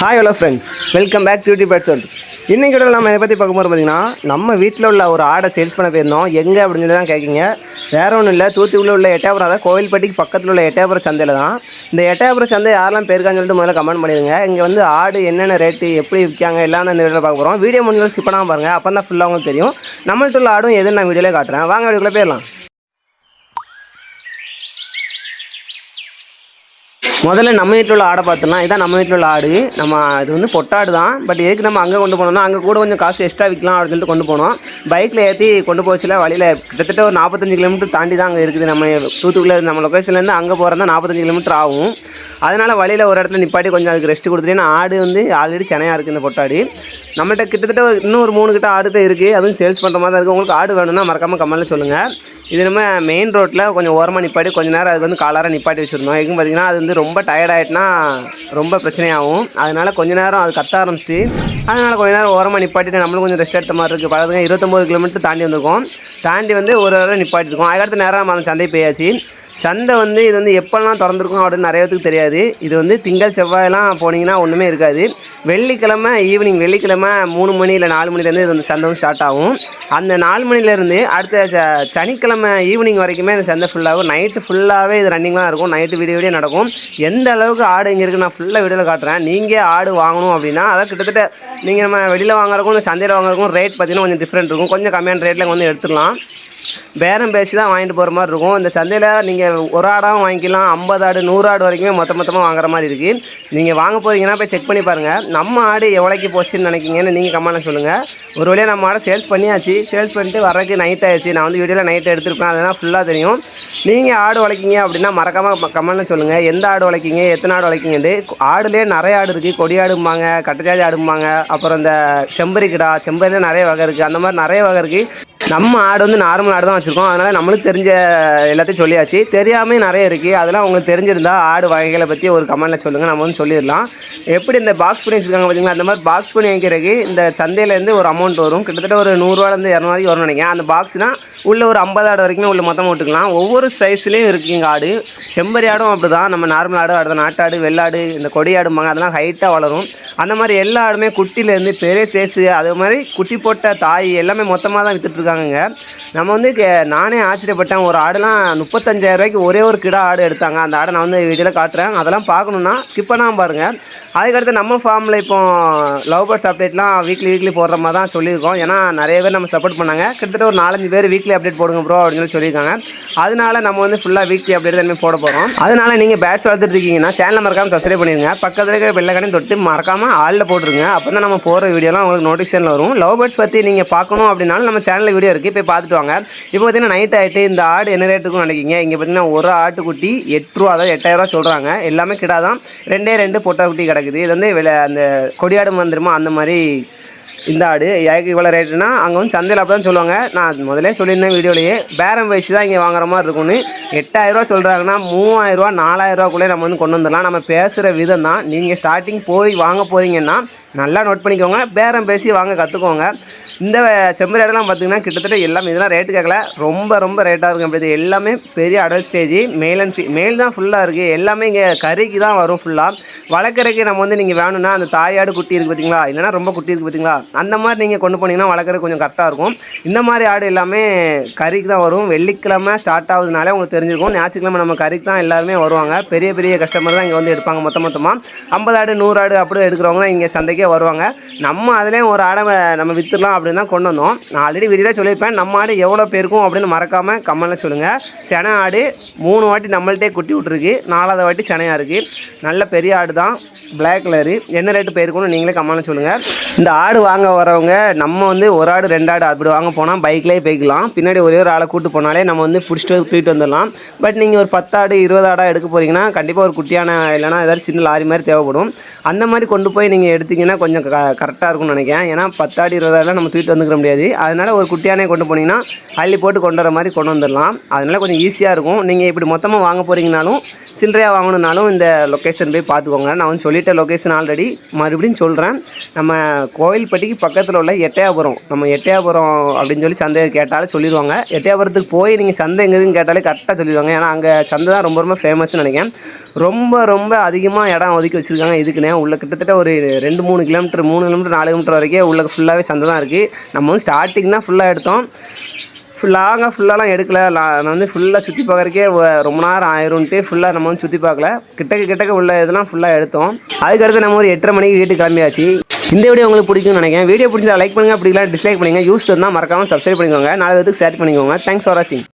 Hi hello friends welcome back duty pets வந்து இன்றைக்கி கூட நம்ம இதை பற்றி பார்க்கும்போது பார்த்தீங்கன்னா நம்ம வீட்டில் உள்ள ஒரு ஆடை சேல்ஸ் பண்ண போயிருந்தோம். எங்கே அப்படின்னு சொல்லி தான் கேட்குங்க வேற ஒன்றும் இல்லை. தூத்துக்குடியில் உள்ள எட்டாபுரம் அதாவது கோவில்பட்டிக்கு பக்கத்தில் உள்ள எட்டாபுரம் சந்தையில் தான். இந்த எட்டாபுரம் சந்தை யாரெல்லாம் பேருக்கான்னு சொல்லிட்டு முதல்ல கமெண்ட் பண்ணிடுங்க. இங்கே வந்து ஆடு என்னென்ன ரேட்டு எப்படி விற்காங்க எல்லாம் இந்த வீடியோவில் பார்க்க போகிறோம் வீடியோ முடிஞ்சு ஸ்கிப் பண்ணாமல் பாருங்கள் அப்போ தான் ஃபுல்லாக உங்களுக்கு தெரியும். நம்மள்ட்ட உள்ள ஆடும் எதுன்னு நான் வீடியோவில் காட்டுறேன். வாங்க வீடியோக்குள்ளே போயிடலாம். முதல்ல நம்ம வீட்டில் உள்ள ஆடை பார்த்தோம்னா இதான் நம்ம வீட்டில் உள்ள ஆடு. நம்ம இது வந்து பொட்டாடு தான். பட் எதுக்கு நம்ம அங்கே கொண்டு போனோம்னா அங்கே கூட கொஞ்சம் காசு எக்ஸ்ட்ரா விற்கலாம் அப்படின்னு சொல்லிட்டு கொண்டு போனோம். பைக்கில் ஏற்றி கொண்டு போச்சுல வழியில் கிட்டத்தட்ட ஒரு நாற்பத்தஞ்சு கிலோமீட்டர் தாண்டி தான் அங்கே இருக்குது நம்ம தூத்துக்குள்ளே நம்ம லொக்கேஷன்லேருந்து அங்கே போகிறதா நாற்பத்தஞ்சு கிலோமீட்டர் ஆகும். அதனால் வழியில் ஒரு இடத்துல நிப்பாட்டி கொஞ்சம் அதுக்கு ரெஸ்ட் கொடுத்துட்டேன் ஆடு வந்து ஆல்ரெடி சென்னையாக இருக்குது இந்த பொட்டாடு. நம்மகிட்ட கிட்டத்தட்ட இன்னும் ஒரு மூணு கிட்ட ஆடுகிட்ட இருக்குது அதுவும் சேல்ஸ் பண்ணுற மாதிரி தான் இருக்குது உங்களுக்கு ஆடு வேணும்னா மறக்காமல் கமெண்ட்டில் சொல்லுங்கள் இது நம்ம மெயின் ரோட்டில் கொஞ்சம் ஓரமாக நிப்பாட்டி கொஞ்சம் நேரம் அதுக்கு வந்து காலாராக நிப்பாட்டி வச்சுருந்தோம். எதுவும் பார்த்தீங்கன்னா அது வந்து ரொம்ப டயர்ட் ஆகிட்டுனா ரொம்ப பிரச்சனையாகும். அதனால் கொஞ்ச நேரம் அது கத்த ஆரம்பிச்சிட்டு அதனால் கொஞ்ச நேரம் ஓரமாக நிப்பாட்டிட்டு நம்மளும் கொஞ்சம் ரெஸ்ட் எடுத்த மாதிரி இருக்குது பக்கத்துக்கு இருபத்தொம்போது கிலோமீட்டர் தாண்டி வந்திருக்கோம். தாண்டி வந்து ஒரு வாரம் நிப்பாட்டிருக்கோம். அதுக்கடுத்து நேரம் நம்ம சந்தை போயாச்சு. சந்தை வந்து இது வந்து எப்போல்லாம் திறந்துருக்கும் அப்படின்னு நிறைய பேருக்கு தெரியாது. இது வந்து திங்கள் செவ்வாயெல்லாம் போனீங்கன்னா ஒன்றுமே இருக்காது. வெள்ளிக்கிழமை ஈவினிங் வெள்ளிக்கிழமை மூணு மணி இல்லை நாலு மணிலேருந்து இது வந்து சந்தை வந்து ஸ்டார்ட் ஆகும். அந்த நாலு மணிலேருந்து அடுத்த ச- சனிக்கிழமை ஈவினிங் வரைக்குமே இந்த சந்தை ஃபுல்லாகும் நைட்டு ஃபுல்லாகவே இது ரன்னிங்லாம் இருக்கும். நைட்டு வீடியோ வீடியோ நடக்கும். எந்த அளவுக்கு ஆடு இங்கே இருக்குது நான் ஃபுல்லாக வீடியோவில் காட்டுறேன். நீங்கள் ஆடு வாங்கணும் அப்படின்னா அதான் கிட்டத்தட்ட நீங்கள் நம்ம வெளியில் வாங்குறதுக்கும் சந்தையில் வாங்குறதுக்கும் ரேட் பார்த்தீங்கன்னா கொஞ்சம் டிஃப்ரெண்ட் இருக்கும். கொஞ்சம் கம்மியான ரேட்டில் வந்து எடுத்துடலாம். பேரம் பேசி தான் வாங்கிட்டு போகிற மாதிரி இருக்கும். இந்த சந்தையில் நீங்கள் ஒரு ஆடாகவும் வாங்கிக்கலாம் ஐம்பது ஆடு நூறு ஆடு வரைக்குமே மொத்த மொத்தமாக வாங்குற மாதிரி இருக்குது நீங்கள் வாங்க போகிறீங்கன்னா போய் செக் பண்ணி பாருங்கள் நம்ம ஆடு எவ்வளோக்கு போச்சுன்னு நினைக்கிங்கன்னு நீங்கள் கமெண்ட்டில் சொல்லுங்கள் ஒரு வழியாக நம்ம ஆடை சேல்ஸ் பண்ணியாச்சு. சேல்ஸ் பண்ணிட்டு வரக்கு நைட் ஆயிடுச்சு. நான் வந்து வீடியோவில் நைட் எடுத்துருப்பேன். அதெல்லாம் ஃபுல்லாக தெரியும். நீங்கள் ஆடு உழைக்கிங்க அப்படின்னா மறக்காமல் கமெண்ட்டில் சொல்லுங்கள் எந்த ஆடு உழைக்கிங்க எத்தனை ஆடு உழைக்கிங்கன்ட்டு ஆடுலேயே நிறைய ஆடு இருக்குது கொடி ஆடும்பாங்க கட்டச்சாதி ஆடும்பாங்க. அப்புறம் இந்த செம்பரிக்கிடா செம்பரியில் நிறைய வகை இருக்குது அந்த மாதிரி நிறைய வகை இருக்குது நம்ம ஆடு வந்து நார்மல் ஆடு தான் வச்சுருக்கோம். அதனால் நம்மளுக்கு தெரிஞ்ச எல்லாத்தையும் சொல்லியாச்சு. தெரியாமல் நிறைய இருக்குது அதெல்லாம் உங்களுக்கு தெரிஞ்சிருந்தா ஆடு வகைகளை பற்றி ஒரு கமெண்ட்டில் சொல்லுங்கள் நம்ம வந்து சொல்லிடலாம். எப்படி இந்த பாக்ஸ் பண்ணி வச்சுருக்காங்க பார்த்தீங்களா அந்த மாதிரி பாக்ஸ் பண்ணி வைக்கிறதுக்கு இந்த சந்தையிலேருந்து ஒரு அமௌண்ட் வரும். கிட்டத்தட்ட ஒரு நூறுரூவாலேருந்து இரநூறுவாய்க்கு வரும்னு நினைக்கிறேன். அந்த பாக்ஸ்னால் உள்ள ஒரு ஐம்பது ஆடு வரைக்கும் உள்ள மொத்தமாக விட்டுக்கலாம். ஒவ்வொரு சைஸ்லேயும் இருக்குங்க ஆடு. செம்பரி ஆடும் அப்படி தான் நம்ம நார்மல் ஆடு அடுத்த நாட்டாடு வெள்ளாடு இந்த கொடி ஆடும்பாங்க. அதெல்லாம் ஹைட்டாக வளரும். அந்த மாதிரி எல்லா ஆடுமே குட்டிலேருந்து பெரிய சேஸு அது மாதிரி குட்டி போட்ட தாய் எல்லாமே மொத்தமாக தான் விற்றுட்ருக்காங்க இருக்காங்கங்க நம்ம வந்து கே- நானே ஆச்சரியப்பட்டேன். ஒரு ஆடுலாம் முப்பத்தஞ்சாயிரம் ரூபாய்க்கு ஒரே ஒரு கிடா ஆடு எடுத்தாங்க. அந்த ஆடை நான் வந்து வீடியோவில் காட்டுறேன். அதெல்லாம் பார்க்கணுன்னா ஸ்கிப் பண்ணாமல் பாருங்கள் அதுக்கடுத்து நம்ம ஃபார்மில் இப்போ லவ் பேர்ட்ஸ் அப்டேட்லாம் வீக்லி வீக்லி போடுற மாதிரி தான் சொல்லியிருக்கோம். ஏன்னா நிறைய பேர் நம்ம சப்போர்ட் பண்ணாங்க. கிட்டத்தட்ட ஒரு நாலஞ்சு பேர் வீக்லி அப்டேட் போடுங்க ப்ரோ அப்படின்னு சொல்லி சொல்லியிருக்காங்க. அதனால நம்ம வந்து ஃபுல்லாக வீக்லி அப்டேட் தான் போட போகிறோம் அதனால நீங்கள் பேட்ஸ் வளர்த்துட்டு இருக்கீங்கன்னா சேனலை மறக்காமல் சப்ஸ்கிரைப் பண்ணிடுங்க பக்கத்தில் இருக்க வெள்ளைக்கடையும் தொட்டு மறக்காமல் ஆளில் போட்டுருங்க. அப்போ தான் நம்ம போகிற வீடியோலாம் உங்களுக்கு நோட்டிஃபிகேஷனில் வரும். லவ் பேர்ட்ஸ் பற்றி நீங்கள் பார்க்கணும் அப்படின்னாலும் நம்ம சேனலில் வீடியோ இருக்குது போய் பார்த்துட்டு வாங்க. இப்போ பார்த்தீங்கன்னா நைட் ஆகிட்டு இந்த ஆடு என்ன ரேட்டுக்கும் நினைக்கிங்க இங்கே பார்த்தீங்கன்னா ஒரு ஆட்டுக்குட்டி எட்டு ரூபா அதாவது எட்டாயிரரூவா சொல்கிறாங்க எல்லாமே கிடாதான். ரெண்டே ரெண்டு பொட்டாக்குட்டி கிடக்குது. இது வந்து விலை அந்த கொடியாடு வந்துருமா அந்த மாதிரி இந்த ஆடு. ஏக்கு இவ்வளோ ரேட்டுனா அங்கே வந்து சந்தையில் அப்படி தான் சொல்லுவாங்க. நான் முதல்ல சொல்லியிருந்தேன் வீடியோலேயே. பேரம் வயசு தான் இங்கே வாங்குற மாதிரி இருக்கும்னு. எட்டாயிரரூவா சொல்கிறாங்கன்னா மூவாயிரரூவா நாலாயிரரூவாக்குள்ளே நம்ம வந்து கொண்டு வந்துடலாம். நம்ம பேசுகிற விதம் தான் நீங்கள் ஸ்டார்டிங் போய் வாங்க போகிறீங்கன்னா நல்லா நோட் பண்ணிக்கோங்க. பேரம் பேசி வாங்க கற்றுக்கோங்க இந்த செம்பரி ஆடெல்லாம் கிட்டத்தட்ட எல்லாமே இதெல்லாம் ரேட்டு கேட்கல ரொம்ப ரொம்ப ரேட்டாக இருக்கும். அப்படி எல்லாமே பெரிய adult stage male and female தான் ஃபுல்லாக இருக்குது எல்லாமே இங்கே கறிக்கு தான் வரும் ஃபுல்லாக வளர்க்குறதுக்கு நம்ம வந்து நீங்கள் வேணும்னா அந்த தாயாடு குட்டி இருக்குது பார்த்தீங்களா இல்லைன்னா ரொம்ப குட்டி இருக்குது பார்த்தீங்களா அந்த மாதிரி நீங்கள் கொண்டு போனீங்கன்னா வளர்க்குறது கொஞ்சம் கரெக்டாக இருக்கும். இந்த மாதிரி ஆடு எல்லாமே கறிக்கு தான் வரும். வெள்ளிக்கிழமை ஸ்டார்ட் ஆகுதுனாலே உங்களுக்கு தெரிஞ்சிருக்கும். ஞாயிற்றுக்கிழமை நம்ம கறிக்கு தான் எல்லாருமே வருவாங்க. பெரிய பெரிய கஸ்டமர் தான் இங்கே வந்து எடுப்பாங்க மொத்த மொத்தமாக ஐம்பது ஆடு நூறு ஆடு அப்படி எடுக்கிறவங்க இங்கே சந்தைக்கு வருவாங்க. நம்ம அதுலேயும் ஒரு ஆடை நம்ம விற்றுலாம் அப்படின்னு தான் கொண்டு வந்தோம். நான் ஆல்ரெடி வீடியோவில் சொல்லியிருப்பேன். நம்ம ஆடு எவ்வளோ பேருக்கும் அப்படின்னு மறக்காமல் கம்மலில் சொல்லுங்கள் சென ஆடு மூணு வாட்டி நம்மள்கிட்டே குட்டி விட்ருக்கு நாலாவது வாட்டி செனையாக இருக்குது நல்ல பெரிய ஆடு தான். பிளாக் கலரு என்ன ரேட்டு போயிருக்கும்னு நீங்களே கம்மலில் சொல்லுங்கள் இந்த ஆடு வாங்க வரவங்க நம்ம வந்து ஒரு ஆடு ரெண்டு ஆடு அப்படி வாங்க போனால் பைக்லேயே போய்க்கலாம். பின்னாடி ஒரே ஒரு ஆளை கூட்டு போனாலே நம்ம வந்து பிடிச்சிட்டு வந்து தூக்கிட்டு வந்துடலாம். பட் நீங்கள் ஒரு பத்து ஆடு இருபது ஆடாக எடுக்க போகிறீங்கன்னா கண்டிப்பாக ஒரு குட்டியான இல்லைனா ஏதாவது சின்ன லாரி மாதிரி தேவைப்படும். அந்த மாதிரி கொண்டு போய் நீங்கள் எடுத்தீங்கன்னா கொஞ்சம் க கரெக்டாக இருக்கும்னு நினைக்கிறேன். ஏன்னா பத்து இருபதாயிரம் நம்ம தூக்கிட்டு வந்துக்கிற முடியாது. அதனால் ஒரு குட்டியானே கொண்டு போனீங்கன்னா அள்ளி போட்டு கொண்டு வர மாதிரி கொண்டு வந்துடலாம். அதனால் கொஞ்சம் ஈஸியாக இருக்கும். நீங்கள் இப்படி மொத்தமாக வாங்க போகிறீங்கனாலும் சில்லறையாக வாங்கணுன்னாலும் இந்த லொக்கேஷன் போய் பார்த்துக்கோங்க. நான் வந்து சொல்லிட்ட லொக்கேஷன் ஆல்ரெடி மறுபடியும் சொல்கிறேன் நம்ம கோயில்பட்டிக்கு பக்கத்தில் உள்ள எட்டயாபுரம் நம்ம எட்டயாபுரம் அப்படின்னு சொல்லி சந்தை கேட்டாலே சொல்லிடுவாங்க. எட்டயாபுரத்துக்கு போய் நீங்கள் சந்தை எங்கே கேட்டாலே கரெக்டாக சொல்லிடுவாங்க. ஏன்னா அங்கே சந்தை தான் ரொம்ப ரொம்ப ஃபேமஸ்னு நினைக்கிறேன். ரொம்ப ரொம்ப அதிகமாக இடம் ஒதுக்கி வச்சுருக்காங்க. இதுக்குன்னே உள்ள கிட்டத்தட்ட ஒரு ரெண்டு மூணு கிலோமீட்டர் மூணு கிலோமீட்டர் நாலு கிலோமீட்டர் வரைக்கும் உள்ள ஃபுல்லாகவே சந்தை தான் இருக்குது நம்ம வந்து ஸ்டார்டிங் தான் ஃபுல்லாக எடுத்தோம். ஃபுல்லாக ஃபுல்லாலாம் எடுக்கல. நான் வந்து ஃபுல்லாக சுற்றி பார்க்குறக்கே ரொம்ப நேரம் ஆயிரும்ட்டு ஃபுல்லாக நம்ம வந்து சுற்றி பார்க்கல. கிட்டக்க கிட்டக்க உள்ள இதெல்லாம் ஃபுல்லாக எடுத்தோம். அதுக்கடுத்து நம்ம ஒரு எட்டரை மணிக்கு வீட்டுக்கு கிளம்பியாச்சு. இந்த வீடியோ உங்களுக்கு பிடிக்கும்னு நினைக்கிறேன். வீடியோ பிடிச்சா லைக் பண்ணுங்கள் அப்படிலாம் டிஸ்லைக் பண்ணுங்கள் யூஸ் இருந்தால் மறக்காமல் சப்ஸ்கிரைப் பண்ணிக்கோங்க. நாலு பேருக்கு ஷேர் பண்ணிக்கோங்க. தேங்க்ஸ் ஃபார் வாட்சிங்